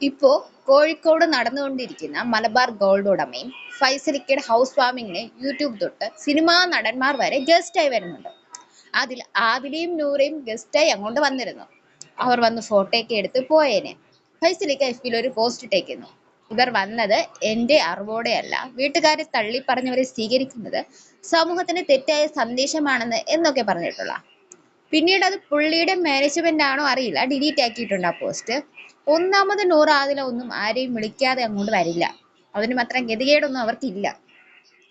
ഇപ്പോ കോഴിക്കോട് നടന്നുകൊണ്ടിരിക്കുന്ന മലബാർ ഗോൾഡ് ഉടമയും ഫൈസലിക്കയുടെ ഹൗസ് വാമിങ്ങിന് യൂട്യൂബ് തൊട്ട് സിനിമാ നടന്മാർ വരെ ഗസ്റ്റായി വരുന്നുണ്ട്. അതിൽ ആദിലയും നൂറയും ഗസ്റ്റായി അങ്ങോട്ട് വന്നിരുന്നു. അവർ വന്ന് ഫോട്ടോയൊക്കെ എടുത്ത് പോയേനെ. ഫൈസലിക്ക എഫ് ബിയിൽ ഒരു പോസ്റ്റ് ഇട്ടേക്കുന്നു. ഇവർ വന്നത് എന്റെ അറിവോടെയല്ല വീട്ടുകാരെ തള്ളി പറഞ്ഞവരെ സ്വീകരിക്കുന്നത് സമൂഹത്തിന് തെറ്റായ സന്ദേശമാണെന്ന് എന്നൊക്കെ പറഞ്ഞിട്ടുള്ള. പിന്നീട് അത് പുള്ളിയുടെ മാനേജ്മെന്റ് ആണോ അറിയില്ല ഡിലീറ്റ് ആക്കിയിട്ടുണ്ട് ആ പോസ്റ്റ് ഒന്നാമത് നൂറ് ഒന്നും ആരെയും വിളിക്കാതെ അങ്ങോട്ട് വരില്ല. അതിന് മാത്രം ഗതികേടൊന്നും അവർക്കില്ല.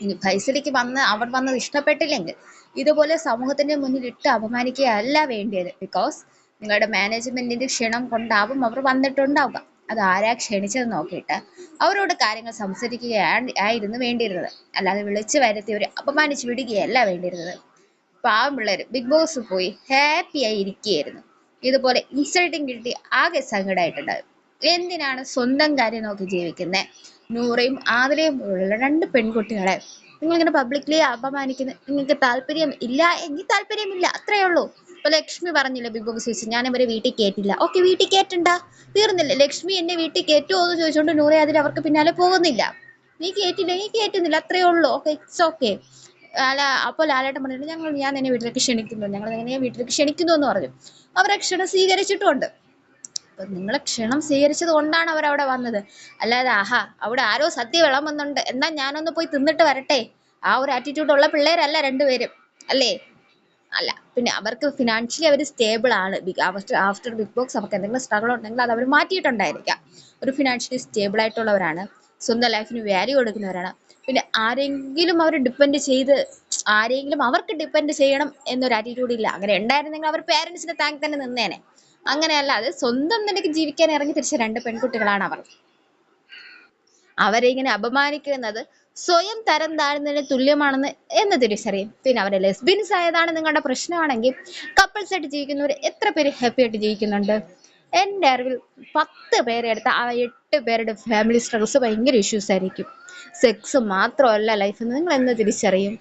ഇനി ഫൈസലിക്ക് വന്ന് അവർ വന്നത് ഇഷ്ടപ്പെട്ടില്ലെങ്കിൽ ഇതുപോലെ സമൂഹത്തിന്റെ മുന്നിൽ ഇട്ട് അപമാനിക്കുകയല്ല വേണ്ടിയത്. ബിക്കോസ് നിങ്ങളുടെ മാനേജ്മെന്റിന്റെ ക്ഷണം കൊണ്ടാവും അവർ വന്നിട്ടുണ്ടാവുക. അത് ആരാ ക്ഷണിച്ചത് നോക്കിയിട്ട് അവരോട് കാര്യങ്ങൾ സംസാരിക്കുകയാണ് ആയിരുന്നു വേണ്ടിയിരുന്നത്. അല്ലാതെ വിളിച്ചു വരുത്തി ഒരു അപമാനിച്ച് വിടുകയല്ല വേണ്ടിയിരുന്നത്. പാവം പിള്ളേർ ബിഗ് ബോസ് പോയി ഹാപ്പി ആയി ഇരിക്കുകയായിരുന്നു. ഇതുപോലെ ഇൻസൾട്ടിങ് കിട്ടി ആകെ സങ്കടമായിട്ടുണ്ടാവും എന്തിനാണ് സ്വന്തം കാര്യം നോക്കി ജീവിക്കുന്നത് നൂറയും ആതിരയും പോലുള്ള രണ്ട് പെൺകുട്ടികളെ നിങ്ങൾ ഇങ്ങനെ പബ്ലിക്കലി അപമാനിക്കുന്ന നിങ്ങൾക്ക് താല്പര്യം ഇല്ല എങ്കിൽ താല്പര്യമില്ല അത്രേ ഉള്ളൂ. ഇപ്പൊ ലക്ഷ്മി പറഞ്ഞില്ല ബിഗ് ബോസ് ചോദിച്ചു ഞാൻ ഇവരെ വീട്ടിൽ കയറ്റില്ല ഓക്കെ വീട്ടിൽ കയറ്റണ്ട തീർന്നില്ല? ലക്ഷ്മി എന്നെ വീട്ടിൽ കയറ്റുമോ എന്ന് ചോദിച്ചുകൊണ്ട് നൂറെ അതിൽ അവർക്ക് പിന്നാലെ പോകുന്നില്ല. നീ കയറ്റില്ല നീ കയറ്റുന്നില്ല അത്രയേ ഉള്ളൂ. ഓക്കെ ഇറ്റ്സ് ഓക്കെ അല്ല അപ്പോൾ ലാലേട്ടൻ പറഞ്ഞിട്ട് ഞങ്ങൾ ഞാൻ നിന്നെ വീട്ടിലേക്ക് ക്ഷണിക്കുന്നു. ഞങ്ങൾ നിന്നെ വീട്ടിലേക്ക് ക്ഷണിക്കുന്നു എന്ന് പറഞ്ഞു. അവരെ ക്ഷണം സ്വീകരിച്ചിട്ടുണ്ട് അപ്പൊ നിങ്ങളെ ക്ഷണം സ്വീകരിച്ചത് കൊണ്ടാണ് അവർ അവിടെ വന്നത്. അല്ലാതെ ആഹാ അവിടെ ആരോ സദ്യ വിളമ്പുന്നുണ്ട്. എന്നാ ഞാനൊന്ന് പോയി തിന്നിട്ട് വരട്ടെ? ആ ഒരു ആറ്റിറ്റ്യൂഡ് ഉള്ള പിള്ളേരല്ല രണ്ടുപേരും. അല്ലേ? അല്ല പിന്നെ അവർക്ക് ഫിനാൻഷ്യലി അവർ സ്റ്റേബിൾ ആണ്. Big after after big box അവർക്ക് എന്തെങ്കിലും സ്ട്രഗിൾ ഉണ്ടെങ്കിൽ അത് അവർ മാറ്റിയിട്ടുണ്ടായിരിക്കാം. ഒരു ഫിനാൻഷ്യലി സ്റ്റേബിൾ ആയിട്ടുള്ളവരാണ്. സ്വന്തം ലൈഫിന് വാല്യൂ കൊടുക്കുന്നവരാണ്. പിന്നെ ആരെങ്കിലും അവർ ഡിപ്പെൻഡ് ചെയ്ത് ആരെങ്കിലും അവർക്ക് ഡിപ്പെൻഡ് ചെയ്യണം എന്നൊരു ആറ്റിറ്റ്യൂഡ് ഇല്ല. അങ്ങനെ ഉണ്ടായിരുന്നെങ്കിൽ അവർ പേരൻസിന്റെ താങ്ക് തന്നെ നിന്നേനെ. അങ്ങനെയല്ല അത് സ്വന്തം നിലയ്ക്ക് ജീവിക്കാൻ ഇറങ്ങി തിരിച്ച രണ്ട് പെൺകുട്ടികളാണ് അവർ. അവരെ ഇങ്ങനെ അപമാനിക്കുന്നത് സ്വയം തരം താഴ്ന്നതിന് തുല്യമാണെന്ന് എന്ന് തിരിച്ചറിയും. പിന്നെ അവരെ ലെസ്ബിയൻസ് ആയതാണ് നിങ്ങളുടെ പ്രശ്നമാണെങ്കിൽ കപ്പിൾസ് ആയിട്ട് ജീവിക്കുന്നവർ എത്ര പേര് ഹാപ്പി ആയിട്ട് ജീവിക്കുന്നുണ്ട്? എന്റെ അറിവിൽ പത്ത് പേരെ എടുത്ത ആ എട്ട് പേരുടെ ഫാമിലി സ്ട്രഗിൾസ് ഭയങ്കര ഇഷ്യൂസ് ആയിരിക്കും. സെക്സ് മാത്രമല്ല ലൈഫ് എന്ന് നിങ്ങൾ എന്ന് തിരിച്ചറിയും?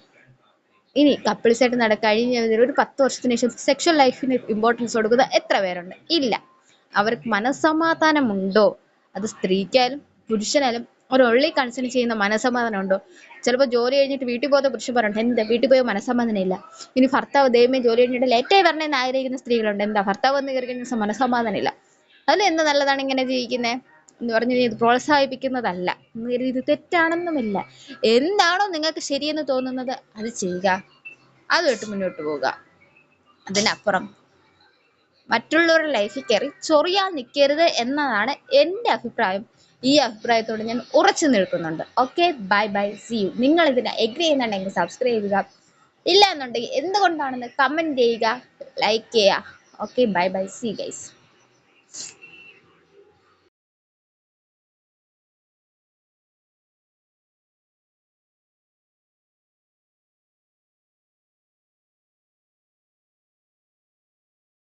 ഇനി കപ്പിൾസ് ആയിട്ട് നട കഴിഞ്ഞ ഒരു പത്ത് വർഷത്തിന് ശേഷം സെക്ഷൽ ലൈഫിന് ഇമ്പോർട്ടൻസ് കൊടുക്കുന്ന എത്ര പേരുണ്ട്? ഇല്ല. അവർക്ക് മനസ്സമാധാനമുണ്ടോ? അത് സ്ത്രീക്കായാലും പുരുഷനായാലും ഒരു ഉള്ളി കൺസേൺ ചെയ്യുന്ന മനസ്സമാധാനം ഉണ്ടോ? ചിലപ്പോൾ ജോലി കഴിഞ്ഞിട്ട് വീട്ടിൽ പോകുന്ന പുരുഷൻ പറയണ്ട എന്താ വീട്ടിൽ പോയ മനസ്സമാധാനം ഇല്ല? ഇനി ഭർത്താവ് ദൈവമേ ജോലി കഴിഞ്ഞിട്ട് ലേറ്റായി വരണമെന്ന് ആഗ്രഹിക്കുന്ന സ്ത്രീകളുണ്ട് എന്താ ഭർത്താവ് വന്ന് കയറി കഴിഞ്ഞാൽ മനസ്സമാധാനം ഇല്ല? അതിൽ എന്ത് നല്ലതാണ് ഇങ്ങനെ ജീവിക്കുന്നത് എന്ന് പറഞ്ഞു ഇത് പ്രോത്സാഹിപ്പിക്കുന്നതല്ല. എന്ന് ഇത് തെറ്റാണെന്നുമില്ല. എന്താണോ നിങ്ങൾക്ക് ശരിയെന്ന് തോന്നുന്നത് അത് ചെയ്യുക. അതുമായിട്ട് മുന്നോട്ട് പോവുക. അതിനപ്പുറം മറ്റുള്ളവരുടെ ലൈഫിൽ കയറി ചൊറിയാൻ നിൽക്കരുത് എന്നതാണ് എന്റെ അഭിപ്രായം. ഈ അഭിപ്രായത്തോട് ഞാൻ ഉറച്ചു നിൽക്കുന്നുണ്ട്. Okay bye bye see you നിങ്ങൾ ഇതിനെ എഗ്രി ചെയ്യുന്നുണ്ടെങ്കിൽ സബ്സ്ക്രൈബ് ചെയ്യുക. ഇല്ല എന്നുണ്ടെങ്കിൽ എന്തുകൊണ്ടാണെന്ന് കമന്റ് ചെയ്യുക ലൈക്ക് ചെയ്യുക. Okay bye bye see guys